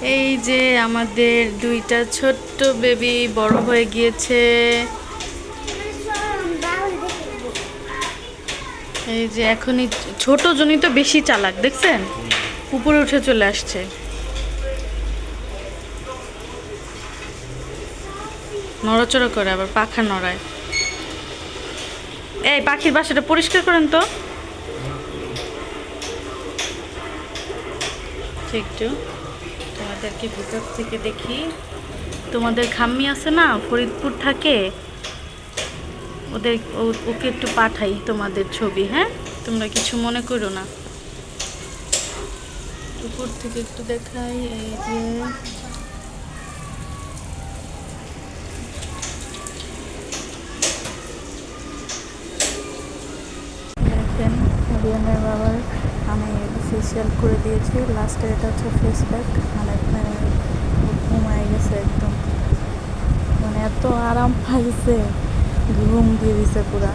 এই যে আমাদের দুইটা ছোট্ট বেবি বড় হয়ে গিয়েছে। এই যে এখনই ছোট জনই তো বেশি চালাক, দেখছেন? উপরে উঠে চলে আসছে। নড়াচড়া করে আবার পাখা নড়ায়। এই পাখির বাসাটা পরিষ্কার করেন তো। একটু তোমাদেরকে ভিতর থেকে দেখি। তোমাদের খাম্মি আছে না, ফরিদপুর থাকে। ওদের ওকে একটু পাঠাই তোমাদের ছবি হ্যাঁ? তোমরা কিছু মনে করো না। উপর থেকে একটু দেখাই, এই যে। বাবার ফেসিয়াল করে দিয়েছি। লাস্টে এটা হচ্ছে ফেস প্যাক মানে ঘুমায় গেছে একদম। মানে এত আরাম পাইছে। ঘুম দিয়ে দিছে পুরা।